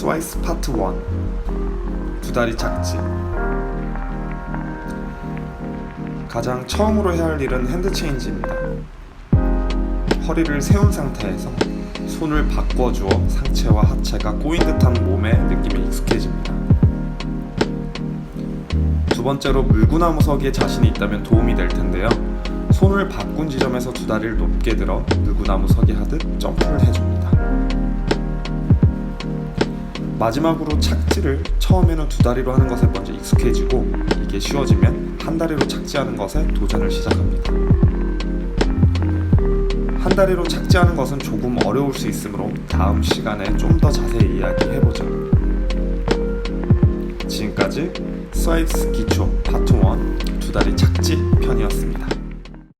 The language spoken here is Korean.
스와이스 파트 1 두 다리 착지 가장 처음으로 해야 할 일은 핸드 체인지입니다. 허리를 세운 상태에서 손을 바꿔주어 상체와 하체가 꼬인 듯한 몸의 느낌이 익숙해집니다. 두 번째로 물구나무 서기에 자신이 있다면 도움이 될 텐데요. 손을 바꾼 지점에서 두 다리를 높게 들어 물구나무 서기 하듯 점프를 해 마지막으로 착지를 처음에는 두 다리로 하는 것에 먼저 익숙해지고 이게 쉬워지면 한 다리로 착지하는 것에 도전을 시작합니다. 한 다리로 착지하는 것은 조금 어려울 수 있으므로 다음 시간에 좀 더 자세히 이야기해보죠. 지금까지 스와이스 기초 파트 1 두 다리 착지 편이었습니다.